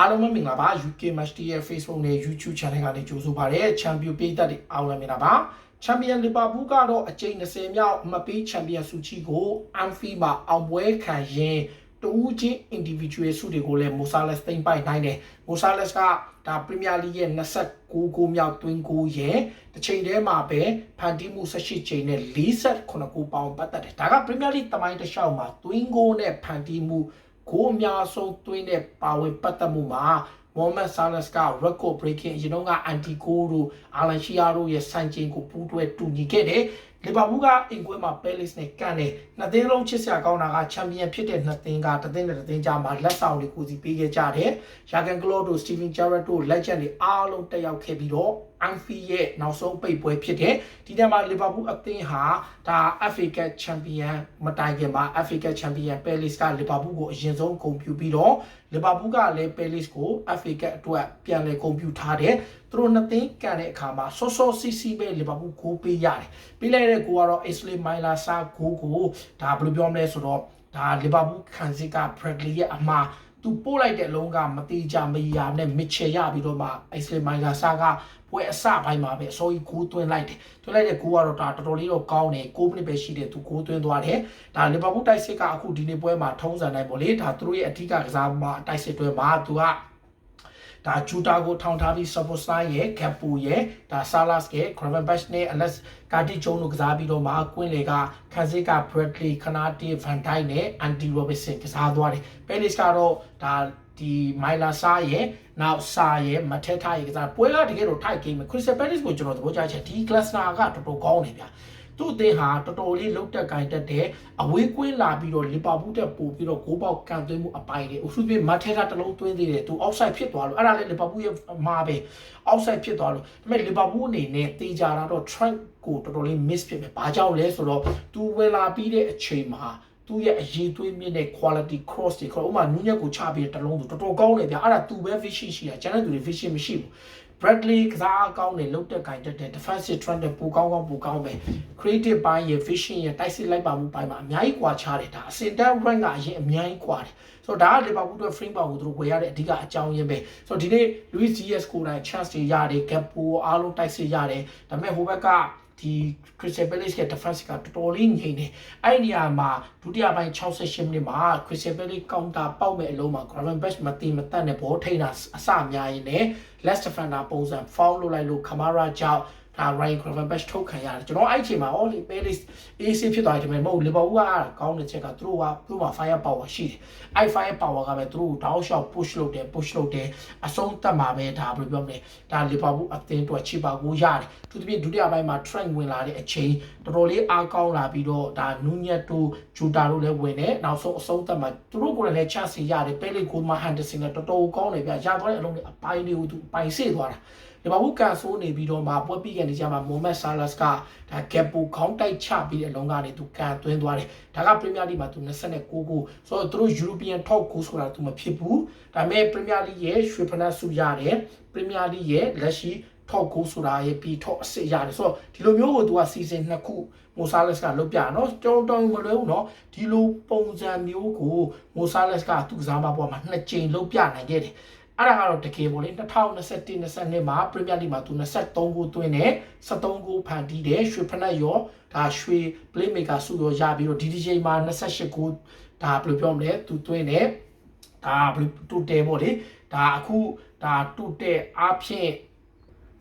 အားလုံးပဲမင်္ဂလာပါ UK Match Day ရဲ့ Facebook နဲ့ YouTube Channel ကနေကြိုဆိုပါရစေချန်ပီယံပြည်သက်တွေအားလုံးပဲမင်္ဂလာပါချန်ပီယံလီဗာပူးကတော့အကြိမ်20မြောက်မပေးချန်ပီယံဆုချီကိုအန်ဖီမှာအောင်ပွဲခံရင်တူးချင်း individual ဆုတွေကိုလည်းမိုဆာလက်စ်သိမ်းပိုက်နိုင်တယ်မိုဆာလက်စ်ကဒါပရီးမီယာလိရဲ့29ဂိုးမြောက်သွင်းဂိုးရဲ့တစ်ချိန်တည်းမှာပဲဖန်တီးမှု18ချိန်နဲ့48ဂိုးပေါင်ပတ်သက်တယ်ဒါကပရီးမီယာလိတမိုင်းတစ်လျှောက်မှာသွင်းဂိုးနဲ့ဖန်တီးမှု ကိုအများဆုံးသွင်းတဲ့ပါဝင်ပတ်သက်မှုမှာမိုဟမက်ဆာလက်စ်က record breaking အရင်တော့ကအန်တီကိုတို့အာလန်ရှီယာတို့ရဲ့စံချိန်ကိုပူးတွဲတူညီခဲ့တယ် လီဗာပူးကအင်ကွဲမှာပဲလစ်နဲ့ကန်တယ်နှစ်သင်းလုံးချစ်စရာကောင်းတာကချန်ပီယံဖြစ်တဲ့နှစ်သင်းကတစ်သင်းနဲ့တစ်သင်းကြားမှာလက်ဆောင်တွေကိုစီပေးခဲ့ကြတယ်ယာဂန်ကလော့တို့စတီဗင်ဂျာရက်တို့လက်ချက်တွေအားလုံးတက်ရောက်ခဲ့ပြီးတော့အန်ဖီရဲ့နောက်ဆုံးပိတ်ပွဲဖြစ်တယ်ဒီထဲမှာလီဗာပူးအသင်းဟာဒါ FA Cup Champion မတိုင်ခင်မှာ FA Cup Champion Palace ကလီဗာပူးကိုအရင်ဆုံးဂုဏ်ပြုပြီးတော့လီဗာပူးကလည်း Palace ကို FA Cup အတွက်ပြန်လည်ဂုဏ်ပြုထားတယ် သူတို့နှစ်သင်းကန်တဲ့အခါမှာစောစောစီစီပဲလီဗာပူးကိုပေးရတယ်ပေးလိုက်တဲ့ကိုကတော့ Ashley Myla စာကိုကိုဒါဘယ်လိုပြောမလဲဆိုတော့ဒါလီဗာပူးခံစစ်က Bradley ရဲ့အမှားသူပို့လိုက်တဲ့အလုံးကမတိကြမရနဲ့မစ်ချယ်ရပြီးတော့မှ Ashley Myla စာကပွဲအစပိုင်းမှာပဲအစိုးရကိုသွင်းလိုက်တယ်သွင်းလိုက်တဲ့ကိုကတော့ဒါတော်တော်လေးတော့ကောင်းတယ်6မိနစ်ပဲရှိတယ်သူကိုသွင်းသွားတယ်ဒါလီဗာပူးတိုက်စစ်ကအခုဒီနေ့ပွဲမှာထုံးစံနိုင်ပေါ့လေဒါသူတို့ရဲ့အထူးကစားမှာတိုက်စစ်တွေမှာသူက ဒါဂျူတာကိုထောင်ထားပြီးဆပ်ပိုစတာရဲ့ကက်ပူရဲ့ဒါဆာလတ်ရဲ့ခရဗန်ဘက်နဲ့အလက်ကာတီဂျုံတို့ကစားပြီးတော့မှကွင်းလေကခန်စစ်ကဘရက်ဒလီခနာတီဗန်ဒိုင်နဲ့အန်တီရိုဘစ်ဆန်ကစားသွားတယ်ပဲလစ်ကတော့ဒါဒီမိုင်လာဆာရဲ့နောက်ဆာရဲ့မထက်ထားရဲ့ကစားပွဲကတကယ်တော့ထိုက်ကိမ်းမယ်ခရစ်စတယ်ပဲလစ်ကိုကျွန်တော်သဘောကျချက်ဒီကလပ်စတာကတော်တော်ကောင်းနေဗျာ သူ့အသင်းဟာတော်တော်လေးလုတ်တက်ကင်တက်တဲ့အဝေးကွင်းလာပြီးတော့လီဗာပူးတက်ပို့ပြီးတော့ဂိုးပေါက်ကန်သွင်းမှုအပိုင်းတွေအထူးသဖြင့်မတ်ထဲတာတစ်လုံးသွင်းသေးတယ်သူအောက်ဆိုင်ဖြစ်သွားလို့အဲ့ဒါလည်းလီဗာပူးရဲ့မှာပဲအောက်ဆိုင်ဖြစ်သွားလို့ဒါပေမဲ့လီဗာပူးအနေနဲ့တေးကြတာတော့ Trent ကိုတော်တော်လေး miss ဖြစ်မယ်ဘာကြောင့်လဲဆိုတော့သူဝင်လာပြီးတဲ့အချိန်မှာသူ့ရဲ့အရေးသွေးမြင့်တဲ့ quality cross တွေခေါ်ဥမာနူးညက်ကိုချပြီးတလုံးသူတော်တော်ကောင်းတယ်ဗျအဲ့ဒါသူပဲ vision ရှိတာကျန်တဲ့သူတွေ vision မရှိဘူး Bradley ကစားအကောင်းနဲ့လုတ်တက်ကင်တက်တဲ့ defensive trend တွေပိုကောင်းကောင်းပိုကောင်းပဲ creative ဘိုင်းရဲ့ vision ရဲ့တိုက်စစ်လိုက်ပါမှုဘိုင်းမှာအများကြီးကွာခြားတယ်ဒါအစင်တန်း rank ကအရင်အများကြီးကွာတယ်ဆိုတော့ဒါက Liverpool အတွက် frame power ကိုသူတို့ဝယ်ရတဲ့အဓိကအကြောင်းရင်းပဲဆိုတော့ဒီနေ့ Luis Diaz ကိုယ်တိုင် chance တွေရတယ် gap ပိုအားလုံးတိုက်စစ်ရတယ်ဒါပေမဲ့ဟိုဘက်က ဒီ Crystal Palace ရဲ့ defense ကတော်တော်လေးငြိမ်တယ်အဲ့ဒီနေရာမှာဒုတိယပိုင်း68မိနစ်မှာ Crystal Palace counter ပေါက်မဲ့အလုံးမှာ Graven Batch မတိမတက်နဲ့ဘောထိန်တာအစအများကြီးနဲ့ Last Defender ပုံစံ foul လုပ်လိုက်လို့ Kamara ကြောင့် ဒါ Ryan Gravenberch ထုတ်ခံရတယ်ကျွန်တော်အဲ့အချိန်မှာ all Palace AC ဖြစ်သွားတယ်ဒါပေမဲ့မဟုတ် Liverpool ကကောင်းတဲ့ချက်ကသူတို့ကသူတို့မှာ fire power ရှိတယ်အဲ့ fire power ကပဲသူတို့တောက်လျှောက် push လုပ်တယ် push လုပ်တယ်အဆုံးသတ်မှာပဲဒါဘယ်လိုပြောမလဲဒါ Liverpool အသင်းအတွက် chip ပါကိုရတယ်သူတပြည့်ဒုတိယပိုင်းမှာ Trent ဝင်လာတဲ့အချိန်တော်တော်လေးအားကောင်းလာပြီးတော့ဒါနူးညက်တို့ဂျူတာတို့လည်းဝင်တယ်နောက်ဆုံးအဆုံးသတ်မှာသူတို့ကိုယ်လည်း chance ရတယ် Palace ကိုမှ Henderson နဲ့တော်တော်ကောင်းတယ်ဗျရသွားတဲ့အလုံးတွေအပိုင်းတွေကိုသူပိုင်စေ့သွားတာ ဒီမှာဘူးကန်ဆိုးနေပြီးတော့မှပွဲပြီးကနေကြမှာမိုမက်ဆာလတ်ကဒါကက်ပူခေါင်းတိုက်ချပြီးတဲ့အလုံးကနေသူကန်သွင်းသွားတယ်ဒါကပရီးမီယာလိမှာသူ29ကိုဆိုတော့သူတို့ European Top Goal ဆိုတာသူမဖြစ်ဘူးဒါပေမဲ့ပရီးမီယာလိရဲ့ရွှေဖနက်ဆုရတယ်ပရီးမီယာလိရဲ့လက်ရှိ top goal ဆိုတာရဲ့ပြီး top အစစ်ရတယ်ဆိုတော့ဒီလိုမျိုးကိုသူက season နှစ်ခုမိုဆာလက်စ်ကလုပ်ပြနော်တောင်းတောင်းမလွယ်ဘူးနော်ဒီလိုပုံစံမျိုးကိုမိုဆာလက်စ်ကသူ့ကစားမပေါ်မှာနှစ်ကြိမ်လုပ်ပြနိုင်ခဲ့တယ် အဲ့ဒါကတော့တကယ်ပေါ့လေ2021 22မှာပရီးမီယာလိမှာသူ23ဂိုးသွင်းတယ်73ဂိုးဖန်တီးတယ်ရွှေဖနက်ရောဒါရွှေ playmaker စုရောရပြီးတော့ဒီဒီချိန်မှာ28ဂိုးဒါဘယ်လိုပြောမလဲသူသွင်းတယ်ဒါဘယ်လိုတူတယ်ပေါ့လေဒါအခုဒါတူတဲ့အားဖြင့်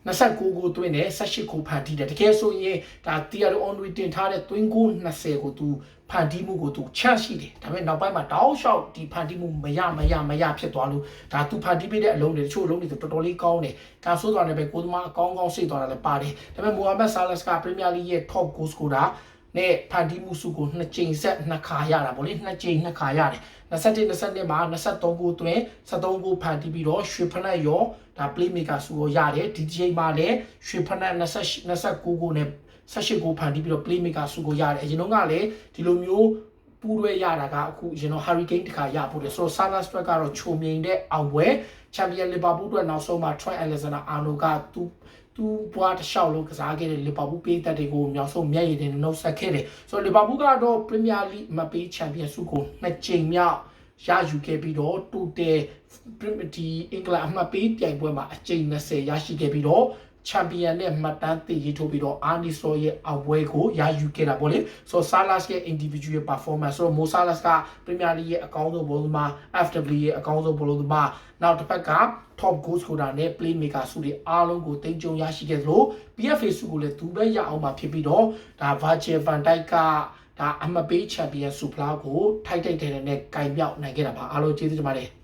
29ကိုသွင်းတယ်18ကိုဖန်တီးတယ်တကယ်ဆိုရင်ဒါတီယာရိုအွန်ရီတင်ထားတဲ့သွင်းကို20ကိုသူဖန်တီးမှုကိုသူချန့်ရှိတယ်ဒါပေမဲ့နောက်ပိုင်းမှာတောက်လျှောက်ဒီဖန်တီးမှုမရမရမရဖြစ်သွားလို့ဒါသူဖန်တီးပေးတဲ့အလုံးတွေတချို့အလုံးတွေတော်တော်လေးကောင်းတယ်ကာဆိုးသွားတယ်ပဲကိုသမားအကောင်းကောင်းစိတ်သွားတာလည်းပါတယ်ဒါပေမဲ့မိုဟာမက်ဆာလက်စ်ကပရီးမီယာလိရဲ့ top goal scorer နဲ့ဖန်တီးမှုစုကိုနှစ်ကြိမ်ဆက်နှစ်ခါရတာဗောလေနှစ်ကြိမ်နှစ်ခါရတယ်21 22မှာ23ကိုသွင်း73ကိုဖန်တီးပြီးတော့ရွှေဖနက်ရောဒါ playmaker စုကိုရတယ်ဒီချိန်မှာလည်းရွှေဖနက်20 29ကိုနဲ့18ကိုဖန်တီးပြီးတော့ playmaker စုကိုရတယ်အရင်တော့ကလည်းဒီလိုမျိုးပူးတွဲရတာကအခုကျွန်တော် Hurricane တခါရဖို့တယ်ဆိုတော့ Salah Strike ကတော့ချုံမြိန်တဲ့အောင်ပွဲ Champion Liverpool အတွက်နောက်ဆုံးမှာ Troy Alexander Arnold ကသူ သူဘွားတစ်လျှောက်လုံးကစားခဲ့တဲ့လီဗာပူးပေးသက်တွေကိုမြောက်ဆုံးမျက်ရည်တွေနှုတ်ဆက်ခဲ့တယ်ဆိုတော့လီဗာပူးကတော့ပရီးမီယာလိမပေးချန်ပီယံဆုကိုနှစ်ကြိမ်မြောက်ရယူခဲ့ပြီးတော့တူတယ်ဒီအင်္ဂလန်အမှတ်ပေးပြိုင်ပွဲမှာအကြိမ်20ရရှိခဲ့ပြီးတော့ ချန်ပီယံနဲ့မှတ်တမ်းတင်ရေးထိုးပြီးတော့အာနီဆိုရဲ့အဝဲကိုရယူခဲ့တာပေါ့လေဆိုတော့ဆာလတ်ရဲ့ individual performance ဆိုတော့မိုဆာလတ်ကပရီးမီယာလိရဲ့အကောင်းဆုံးဘောလုံးသမား FW ရဲ့အကောင်းဆုံးဘောလုံးသမားနောက်တစ်ဖက်က top goal scorer နဲ့ playmaker စုတွေအားလုံးကိုတင်ကြုံရရှိခဲ့သလို PFA စုကိုလည်းသူပဲရအောင်မှာဖြစ်ပြီးတော့ဒါ Virgil van Dijk ကဒါအမပေးချန်ပီယံစုဖလားကိုထိုက်တိုက်တယ်နဲ့ကင်ပြောက်နိုင်ခဲ့တာပါအားလုံးကျေးဇူးတင်ပါတယ်